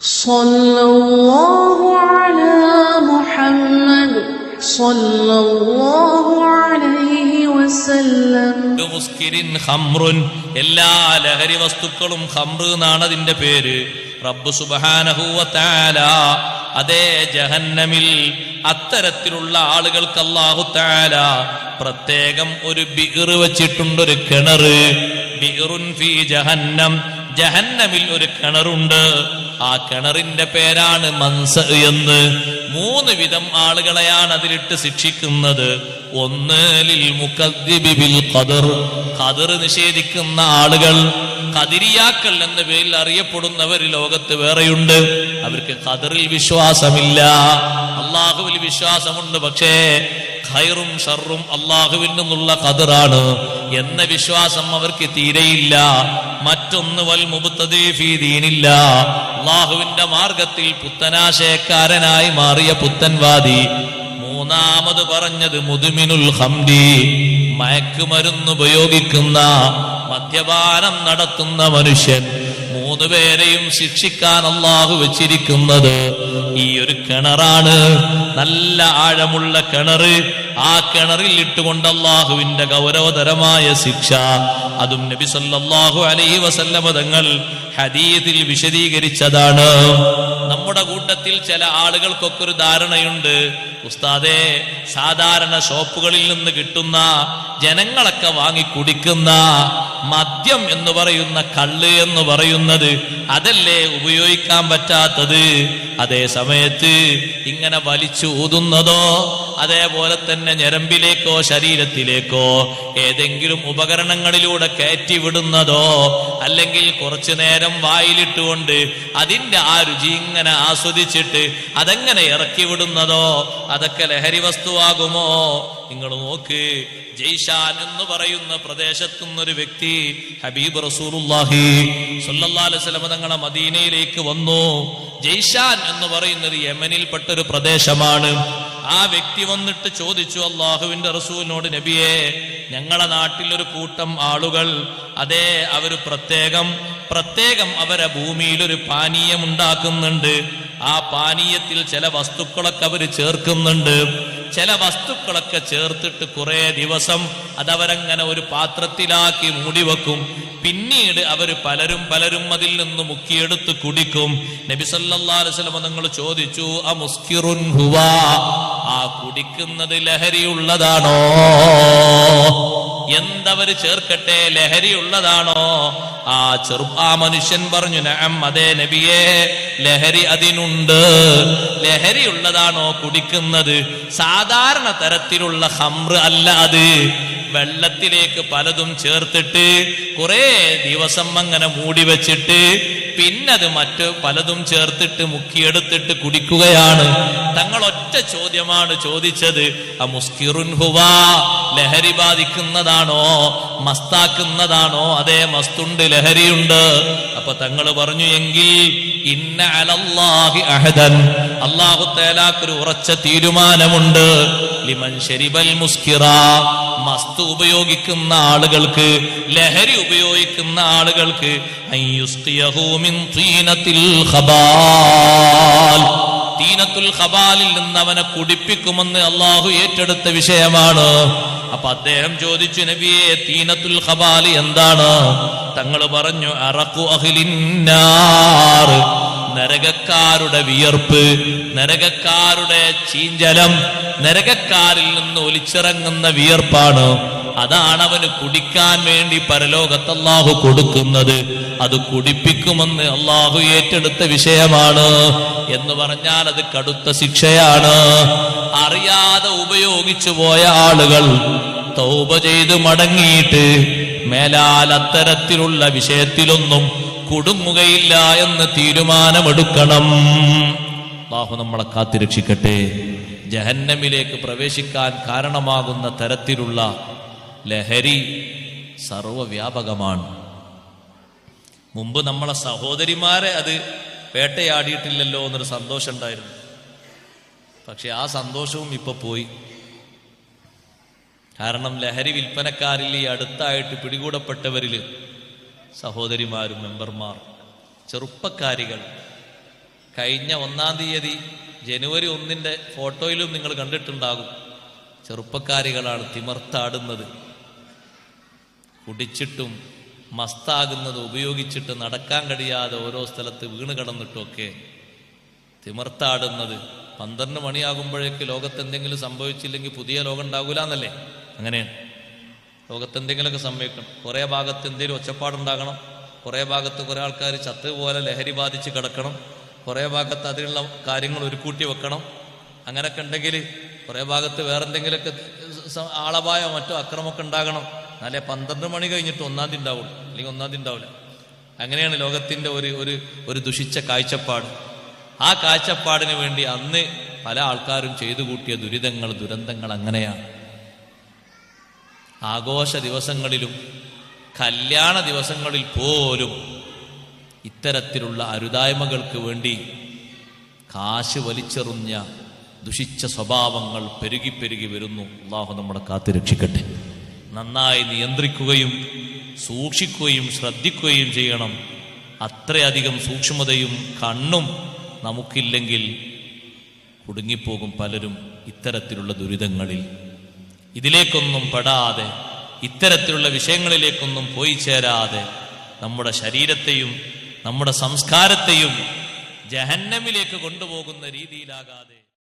صلى الله على محمد صلى الله عليه وسلم മുസ്കിരിൻ ഹംറുൻ എല്ലാ ലഹരി വസ്തുക്കളും ഹംറ് എന്നാണ് അതിന്റെ പേര് റബ്ബ് സുബഹാനഹൂവത്താല അതേ ജഹന്നമിൽ അത്തരത്തിലുള്ള ആളുകൾക്ക് അല്ലാഹു താല പ്രത്യേകം ഒരു ബിർ വെച്ചിട്ടുണ്ട് ഒരു കിണറ് ബിറുൻ ഫി ജഹന്നം. ജഹന്നമിൽ ഒരു കിണറുണ്ട്. ആ കിണറിന്റെ പേരാണ് മൻസ എന്ന്. മൂന്ന് വിധം ആളുകളെയാണ് അതിലിട്ട് ശിക്ഷിക്കുന്നത്. ഒന്ന് ലിൽ ഖദർ. ഖദർ നിഷേധിക്കുന്ന ആളുകൾ. കതിരിയാക്കൾ എന്ന പേരിൽ അറിയപ്പെടുന്നവർ ലോകത്ത് വേറെയുണ്ട്. അവർക്ക് ഖദറിൽ വിശ്വാസമില്ല. അള്ളാഹുവിൽ വിശ്വാസമുണ്ട്. പക്ഷേ ഖൈറും ഷറും അള്ളാഹുവിൽ നിന്നുള്ള ഖദറാണ്. എന്ന വിശ്വാസം അവർക്ക് തീരെയില്ല. മറ്റൊന്ന് വൽ മുബുത്തീനില്ല അള്ളാഹുവിന്റെ മാർഗത്തിൽ പുത്തനാശയക്കാരനായി മാറിയ പുത്തൻവാദി. മൂന്നാമത് പറഞ്ഞത് മുതുമിനുൽ ഹംദി. മയക്കുമരുന്ന് ഉപയോഗിക്കുന്ന മദ്യപാനം നടത്തുന്ന മനുഷ്യൻ. മൂന്ന് പേരെയും ശിക്ഷിക്കാൻ അള്ളാഹു വെച്ചിരിക്കുന്നത് ഈ ഒരു കിണറാണ്. നല്ല ആഴമുള്ള കിണറ് ആ കിണറിൽ ഇട്ടുകൊണ്ട് അള്ളാഹുവിന്റെ ഗൗരവതരമായ ശിക്ഷ. അതും നബി സല്ലാഹു അലൈഹി വസല്ലമ തങ്ങൾ ഹദീതിൽ വിശദീകരിച്ചതാണ്. നമ്മുടെ കൂട്ടത്തിൽ ചില ആളുകൾക്കൊക്കെ ഒരു ധാരണയുണ്ട്. ഉസ്താദെ സാധാരണ ഷോപ്പുകളിൽ നിന്ന് കിട്ടുന്ന ജനങ്ങളൊക്കെ വാങ്ങി കുടിക്കുന്ന മദ്യം എന്ന് പറയുന്ന കള്ള് എന്ന് പറയുന്നത് അതല്ലേ ഉപയോഗിക്കാൻ പറ്റാത്തത്? അതേ സമയത്ത് ഇങ്ങനെ വലിച്ചു ഊതുന്നതോ അതേപോലെ തന്നെ ഞരമ്പിലേക്കോ ശരീരത്തിലേക്കോ ഏതെങ്കിലും ഉപകരണങ്ങളിലൂടെ കയറ്റി വിടുന്നതോ അല്ലെങ്കിൽ കുറച്ചു നേരം വായിലിട്ടുകൊണ്ട് അതിന്റെ ആ രുചി ഇങ്ങനെ ആസ്വദിച്ചിട്ട് അതെങ്ങനെ ഇറക്കി വിടുന്നതോ അതൊക്കെ ലഹരി വസ്തുവാകുമോ? നിങ്ങൾ നോക്ക്. ജയ്ഷാൻ എന്ന് പറയുന്ന പ്രദേശത്തുനിന്നൊരു വ്യക്തി ഹബീബ് അലൈഹി വസല്ലം തങ്ങളെ മദീനയിലേക്ക് വന്നു. ജയ്ഷാൻ എന്ന് പറയുന്നത് യമനിൽപ്പെട്ട ഒരു പ്രദേശമാണ്. ആ വ്യക്തി വന്നിട്ട് ചോദിച്ചു അള്ളാഹുവിന്റെ റസൂലിനോട് നബിയെ ഞങ്ങളെ നാട്ടിൽ ഒരു കൂട്ടം ആളുകൾ അതെ അവർ പ്രത്യേകം പ്രത്യേകം അവരെ ഭൂമിയിൽ ഒരു പാനീയം ഉണ്ടാക്കുന്നുണ്ട്. ആ പാനീയത്തിൽ ചില വസ്തുക്കളൊക്കെ അവർ ചേർക്കുന്നുണ്ട്. ചില വസ്തുക്കളൊക്കെ ചേർത്തിട്ട് കുറെ ദിവസം അതവരങ്ങനെ ഒരു പാത്രത്തിലാക്കി മൂടി വെക്കും. പിന്നീട് അവർ പലരും പലരും അതിൽ നിന്ന് മുക്കിയെടുത്ത് കുടിക്കും. നബി സല്ലല്ലാഹു അലൈഹി വസല്ലം നിങ്ങൾ ചോദിച്ചു ആ മുസ്കിറുൻ ഹുവാ? ആ കുടിക്കുന്നത് ലഹരിയുള്ളതാണോ എന്തവര് ചേർക്കട്ടെ? ലഹരിയുള്ളതാണോ ആ ചെറു ആ മനുഷ്യൻ പറഞ്ഞു നഅം അതേ നബിയേ ലഹരി അതിനുണ്ട്. ലഹരി ഉള്ളതാണോ കുടിക്കുന്നത്? സാധാരണ തരത്തിലുള്ള ഹംറ് അല്ല അത്. വെള്ളത്തിലേക്ക് പലതും ചേർത്തിട്ട് കുറെ ദിവസം അങ്ങനെ മൂടി വെച്ചിട്ട് പിന്നത് മറ്റ് പലതും ചേർത്തിട്ട് മുക്കിയെടുത്തിട്ട് കുടിക്കുകയാണ്. തങ്ങൾ ഒറ്റ ചോദ്യമാണ് ചോദിച്ചത്. ആ മുസ്കിറുൻ ഹുവാ ലഹരി ബാധിക്കുന്നതാണോ? മസ്താക്കുന്നതാണോ? അതേ മസ്തുണ്ട് ലഹരിയുണ്ട്. അപ്പൊ തങ്ങൾ പറഞ്ഞു എങ്കിൽ ഇന്ന അലല്ലാഹി അഹദൻ. അള്ളാഹു തേലാക്കൊരു ഉറച്ച തീരുമാനമുണ്ട്. ലിമൻ ശരിബൽ മുസ്കിറ മസ്തു ഉപയോഗിക്കുന്ന ആളുകൾക്ക് ലഹരി ഉപയോഗിക്കുന്ന ആളുകൾക്ക് തീനത്തിൽ ഖബാലിൽ നിന്ന് അവനെ കുടിപ്പിക്കുമെന്ന് അള്ളാഹു ഏറ്റെടുത്ത വിഷയമാണ്. അപ്പൊ അദ്ദേഹം ചോദിച്ചു നബിയെ തീനത്തുൽ ഖബാൽ എന്താണ്? തങ്ങൾ പറഞ്ഞു അറക്കു അഖിലിന്നാർ നരകക്കാരുടെ വിയർപ്പ് നരകക്കാരുടെ ചീഞ്ചലം നരകക്കാരിൽ നിന്ന് ഒലിച്ചിറങ്ങുന്ന വിയർപ്പാണ്. അതാണ് അവന് കുടിക്കാൻ വേണ്ടി പരലോകത്ത് അള്ളാഹു കൊടുക്കുന്നത്. അത് കുടിപ്പിക്കുമെന്ന് അള്ളാഹു ഏറ്റെടുത്ത വിഷയമാണ് എന്ന് പറഞ്ഞാൽ അത് കടുത്ത ശിക്ഷയാണ്. അറിയാതെ ഉപയോഗിച്ചു പോയ ആളുകൾ തൗപ ചെയ്ത് മടങ്ങിയിട്ട് മേലാൽ അത്തരത്തിലുള്ള വിഷയത്തിലൊന്നും കുടുങ്ങുകയില്ല എന്ന് തീരുമാനമെടുക്കണം. അള്ളാഹു നമ്മളെ കാത്തിരക്ഷിക്കട്ടെ. ജഹന്നമിലേക്ക് പ്രവേശിക്കാൻ കാരണമാകുന്ന തരത്തിലുള്ള ലഹരി സർവവ്യാപകമാണ് മുമ്പ് നമ്മളെ സഹോദരിമാരെ അത് വേട്ടയാടിയിട്ടില്ലല്ലോ എന്നൊരു സന്തോഷം ഉണ്ടായിരുന്നു പക്ഷെ ആ സന്തോഷവും ഇപ്പൊ പോയി. കാരണം ലഹരി വിൽപ്പനക്കാരിൽ ഈ അടുത്തായിട്ട് പിടികൂടപ്പെട്ടവരിൽ സഹോദരിമാരും മെമ്പർമാർ ചെറുപ്പക്കാരികൾ. കഴിഞ്ഞ ഒന്നാം തീയതി ജനുവരി ഒന്നിന്റെ ഫോട്ടോയിലും നിങ്ങൾ കണ്ടിട്ടുണ്ടാകും. ചെറുപ്പക്കാരികളാണ് തിമർത്താടുന്നത്. കുടിച്ചിട്ടും മസ്താകുന്നത് ഉപയോഗിച്ചിട്ട് നടക്കാൻ കഴിയാതെ ഓരോ സ്ഥലത്ത് വീണ് കിടന്നിട്ടുമൊക്കെ തിമർത്താടുന്നത്. പന്ത്രണ്ട് മണിയാകുമ്പോഴേക്ക് ലോകത്ത് എന്തെങ്കിലും സംഭവിച്ചില്ലെങ്കിൽ പുതിയ ലോകം ഉണ്ടാകൂല എന്നല്ലേ അങ്ങനെയാണ് ലോകത്ത് എന്തെങ്കിലുമൊക്കെ സംഭവിക്കണം. കുറേ ഭാഗത്ത് എന്തെങ്കിലും ഒച്ചപ്പാടുണ്ടാകണം. കുറേ ഭാഗത്ത് കുറേ ആൾക്കാർ ചത്ത് പോലെ ലഹരി ബാധിച്ച് കിടക്കണം. കുറേ ഭാഗത്ത് അതിനുള്ള കാര്യങ്ങൾ ഒരുക്കൂട്ടി വെക്കണം. അങ്ങനെയൊക്കെ ഉണ്ടെങ്കിൽ കുറേ ഭാഗത്ത് വേറെ എന്തെങ്കിലുമൊക്കെ ആളപായോ മറ്റോ അക്രമമൊക്കെ ഉണ്ടാകണം. എന്നാലേ പന്ത്രണ്ട് മണി കഴിഞ്ഞിട്ട് ഒന്നാം തീയതി ഉണ്ടാവുള്ളൂ. അല്ലെങ്കിൽ ഒന്നാം തീയതി ഉണ്ടാവില്ല. അങ്ങനെയാണ് ലോകത്തിന്റെ ഒരു ഒരു ഒരു ദുഷിച്ച കാഴ്ചപ്പാട്. ആ കാഴ്ചപ്പാടിന് വേണ്ടി അന്ന് പല ആൾക്കാരും ചെയ്തു കൂട്ടിയ ദുരിതങ്ങൾ ദുരന്തങ്ങൾ അങ്ങനെയാണ്. ആഘോഷ ദിവസങ്ങളിലും കല്യാണ ദിവസങ്ങളിൽ പോലും ഇത്തരത്തിലുള്ള അരുതായ്മകൾക്ക് വേണ്ടി കാശ് വലിച്ചെറിഞ്ഞ ദുഷിച്ച സ്വഭാവങ്ങൾ പെരുകി പെരുകി വരുന്നു. അള്ളാഹു നമ്മുടെ കാത്തു രക്ഷിക്കട്ടെ. നന്നായി നിയന്ത്രിക്കുകയും സൂക്ഷിക്കുകയും ശ്രദ്ധിക്കുകയും ചെയ്യണം. അത്രയധികം സൂക്ഷ്മതയും കണ്ണും നമുക്കില്ലെങ്കിൽ കുടുങ്ങിപ്പോകും പലരും ഇത്തരത്തിലുള്ള ദുരിതങ്ങളിൽ. ഇതിലേക്കൊന്നും പെടാതെ ഇത്തരത്തിലുള്ള വിഷയങ്ങളിലേക്കൊന്നും പോയി ചേരാതെ നമ്മുടെ ശരീരത്തെയും നമ്മുടെ സംസ്കാരത്തെയും ജഹന്നമിലേക്ക് കൊണ്ടുപോകുന്ന രീതിയിലാകാതെ